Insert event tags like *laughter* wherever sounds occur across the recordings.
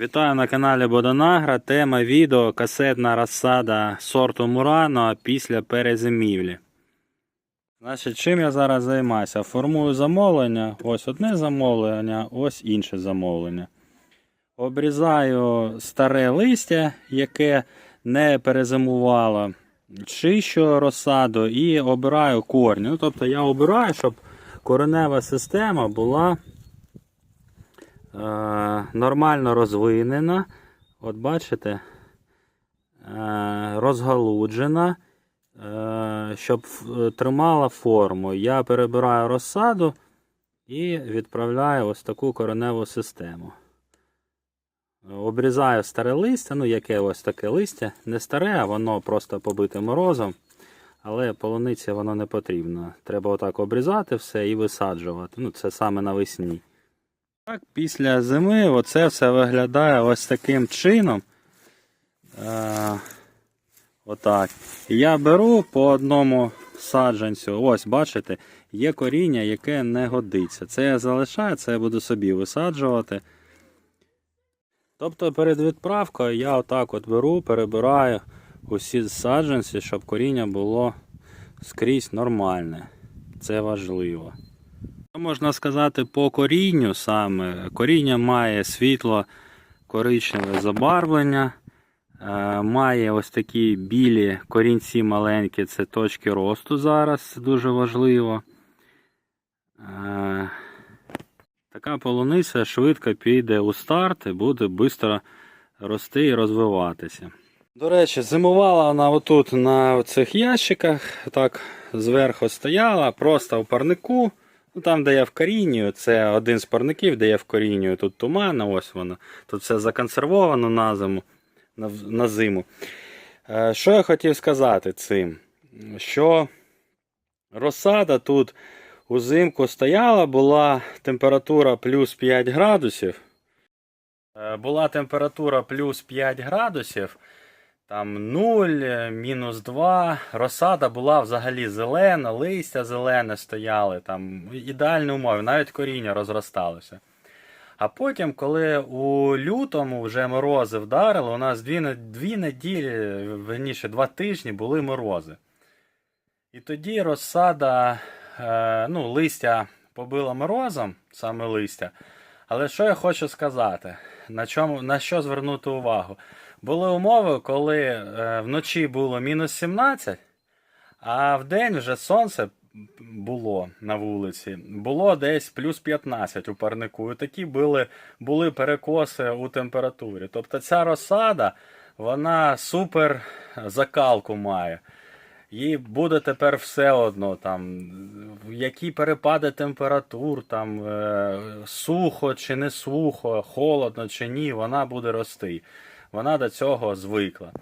Вітаю на каналі Бодонагра. Тема відео касетна розсада сорту Мурано після перезимівлі. Значить, чим я зараз займаюся? Формую замовлення. Ось одне замовлення, ось інше замовлення. Обрізаю старе листя, яке не перезимувало. Чищу розсаду і обираю корні. Ну, тобто я обираю, щоб коренева система була нормально розвинена. От бачите, е, розгалуджена, е, щоб тримала форму. Я перебираю розсаду і відправляю ось таку кореневу систему. Обрізаю старе листя, ну яке ось таке листя, не старе, а воно просто побите морозом. Але полуниці воно не потрібно. Треба отак обрізати все і висаджувати. Ну, це саме навесні. Так, після зими оце все виглядає ось таким чином. Е, отак. Я беру по одному саджанцю. Ось, бачите, є коріння, яке не годиться. Це я залишаю, це я буду собі висаджувати. Тобто перед відправкою я отак от беру, перебираю усі саджанці, щоб коріння було скрізь нормальне. Це важливо. Можна сказати по корінню саме. Коріння має світло коричневе забарвлення, е, має ось такі білі корінці маленькі, це точки росту зараз, це дуже важливо. Е, Така полуниця швидко піде у старт і буде швидко рости і розвиватися. До речі, зимувала вона отут на цих ящиках, так зверху стояла, просто в парнику. Ну, там, де я вкорінюю, це один з парників, де я вкорінюю. Тут туман, ось воно. Тут все законсервовано на зиму. На, на зиму. Е, що я хотів сказати цим? Що розсада тут узимку стояла, була температура плюс 5 градусів. Е, Була температура плюс 5 градусів. Там 0, е, мінус 2. Розсада була взагалі зелена, листя зелене стояли, там ідеальні умови, навіть коріння розросталося. А потім, коли у лютому вже морози вдарили, у нас дві, дві неділі, верніше, два тижні були морози. І тоді розсада, е, ну, листя побило морозом, саме листя. Але що я хочу сказати? На, чому, на що звернути увагу? Були умови, коли е, вночі було мінус 17, а вдень вже сонце було на вулиці. Було десь плюс 15 у парнику. І такі були, були перекоси у температурі. Тобто ця розсада, вона супер закалку має. Їй буде тепер все одно, там, в які перепади температур, там, е, сухо чи не сухо, холодно чи ні, вона буде рости. Вона до цього звикла.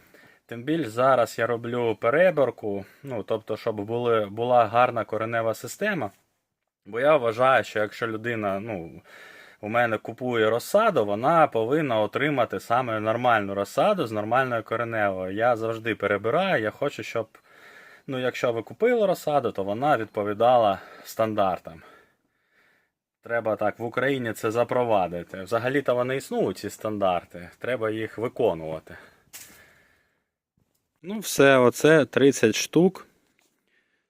Тим більш зараз я роблю переборку, ну, тобто, щоб були, була гарна коренева система. Бо я вважаю, що якщо людина ну, у мене купує розсаду, вона повинна отримати саме нормальну розсаду з нормальною кореневою. Я завжди перебираю, я хочу, щоб ну, якщо ви купили розсаду, то вона відповідала стандартам. Треба так в Україні це запровадити. Взагалі-то вони існують, ці стандарти. Треба їх виконувати. Ну, все, оце 30 штук.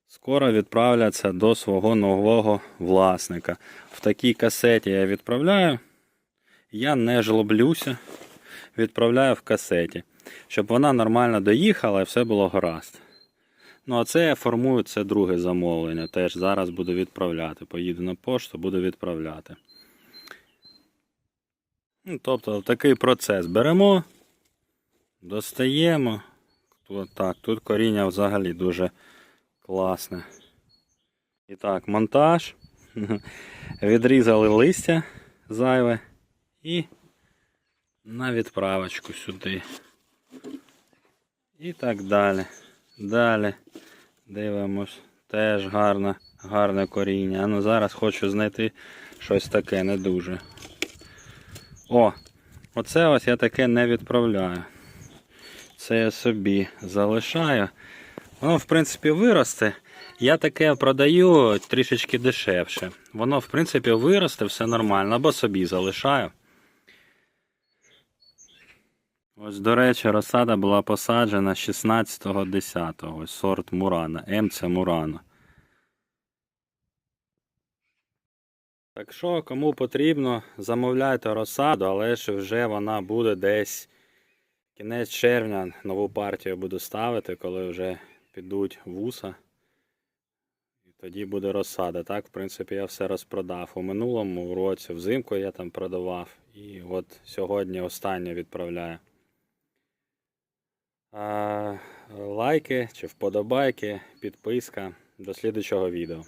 Скоро відправляться до свого нового власника. В такій касеті я відправляю. Я не жлоблюся. Відправляю в касеті, щоб вона нормально доїхала і все було гаразд. Ну, а це я формую це друге замовлення. Теж зараз буду відправляти. Поїду на пошту, буду відправляти. Ну, тобто такий процес. Беремо, достаємо. Тут, так, тут коріння взагалі дуже класне. І так, монтаж. *laughs* Відрізали листя зайве і на відправочку сюди. І так далі. Далі дивимось. Теж гарне, гарне коріння. А ну зараз хочу знайти щось таке не дуже. О! Оце ось я таке не відправляю. Це я собі залишаю. Воно, в принципі, виросте. Я таке продаю трішечки дешевше. Воно, в принципі, виросте, все нормально, або собі залишаю. Ось, до речі, розсада була посаджена 16.10. Ось сорт Мурана. МЦ Мурана. Так що, кому потрібно, замовляйте розсаду, але ж вже вона буде десь кінець червня. Нову партію буду ставити, коли вже підуть вуса. І тоді буде розсада. Так, в принципі, я все розпродав. У минулому році взимку я там продавав. І от сьогодні останнє відправляю. Лайки чи вподобайки, підписка. До слідучого відео.